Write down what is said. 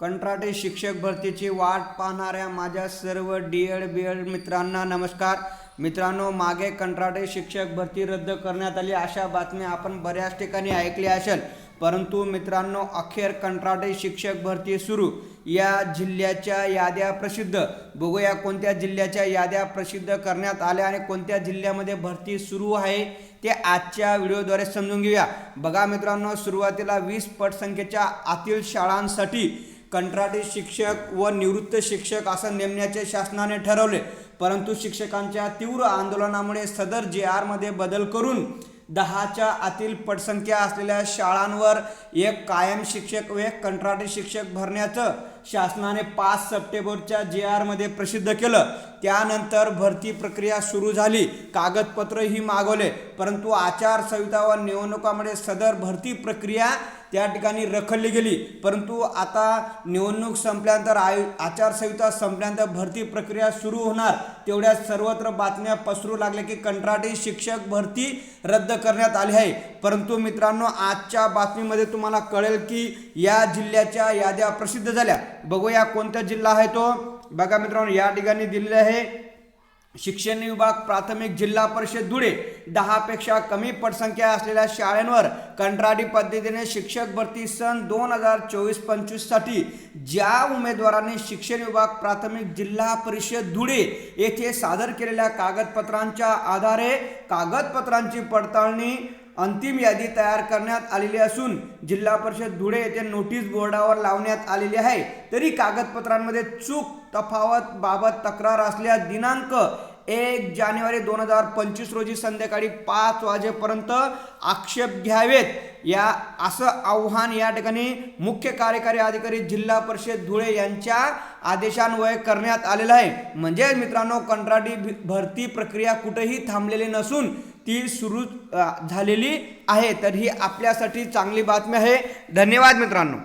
कंत्राटी शिक्षक भरतीची वाट पाहणाऱ्या माझ्या सर्व डी एड बी एड मित्रांना नमस्कार. मित्रांनो मागे कंत्राटी शिक्षक भरती रद्द करण्यात आली. अशा बातम्या आपण बऱ्याच ठिकाणी ऐकल्या असेल. परंतु मित्रांनो अखेर कंत्राटी शिक्षक भरती सुरू. या जिल्ह्याच्या याद्या प्रसिद्ध. बघूया कोणत्या जिल्ह्याच्या याद्या प्रसिद्ध करण्यात आल्या आणि कोणत्या जिल्ह्यामध्ये भरती सुरू आहे ते आजच्या व्हिडिओद्वारे समजून घेऊया. बघा मित्रांनो सुरुवातीला वीस पटसंख्येच्या आतील शाळांसाठी कंत्राटी शिक्षक व निवृत्त शिक्षक असं नेमण्याचे शासनाने ठरवले. परंतु शिक्षकांच्या तीव्र आंदोलनामुळे सदर जे आरमध्ये बदल करून दहाच्या आतील पटसंख्या असलेल्या शाळांवर एक कायम शिक्षक व एक कंत्राटी शिक्षक भरण्याचं शासनाने पाच सप्टेंबरच्या जे आरमध्ये प्रसिद्ध केलं. त्यानंतर भरती प्रक्रिया सुरू झाली. कागदपत्रही मागवले. परंतु आचारसंहिता व निवडणुकामुळे सदर भरती प्रक्रिया त्या ठिकाणी रखडली गेली. परंतु आता निवडणूक संपल्यानंतर आयु आचारसंहिता संपल्यानंतर भरती प्रक्रिया सुरू होणार. तेवढ्या सर्वत्र बातम्या पसरू लागल्या की कंत्राटी शिक्षक भरती रद्द करण्यात आली आहे. परंतु मित्रांनो आजच्या बातमीमध्ये तुम्हाला कळेल की या जिल्ह्याच्या याद्या प्रसिद्ध झाल्या. बघूया कोणता जिल्हा आहे तो. बघा मित्रांनो या ठिकाणी दिलेला आहे शिक्षण विभाग प्राथमिक जिल्हा परिषद धुळे. दहापेक्षा कमी पटसंख्या असलेल्या शाळांवर कंत्राटी पद्धतीने शिक्षक भरती सन दोन हजार चोवीस पंचवीससाठी ज्या उमेदवारांनी शिक्षण विभाग प्राथमिक जिल्हा परिषद धुळे येथे सादर केलेल्या कागदपत्रांच्या आधारे कागदपत्रांची पडताळणी अंतिम यादी तयार करण्यात आलेली असून जिल्हा परिषद धुळे येथे नोटीस बोर्डावर लावण्यात आलेली आहे. तरी कागदपत्रांमध्ये चूक तफावत बाबत तक्रार असल्यास दिनांक एक जानेवारी दोन हजार पंचवीस रोजी संध्याकाळी पाच वाजेपर्यंत आक्षेप घ्यावेत. या असं आव्हान या ठिकाणी मुख्य कार्यकारी अधिकारी जिल्हा परिषद धुळे यांच्या आदेशान्वये करण्यात आलेलं आहे. म्हणजे मित्रांनो कंत्राटी भि- भरती प्रक्रिया कुठेही थांबलेली नसून ती सुरू झालेली आहे. तर ही आपल्यासाठी चांगली बातमी आहे. धन्यवाद मित्रांनो.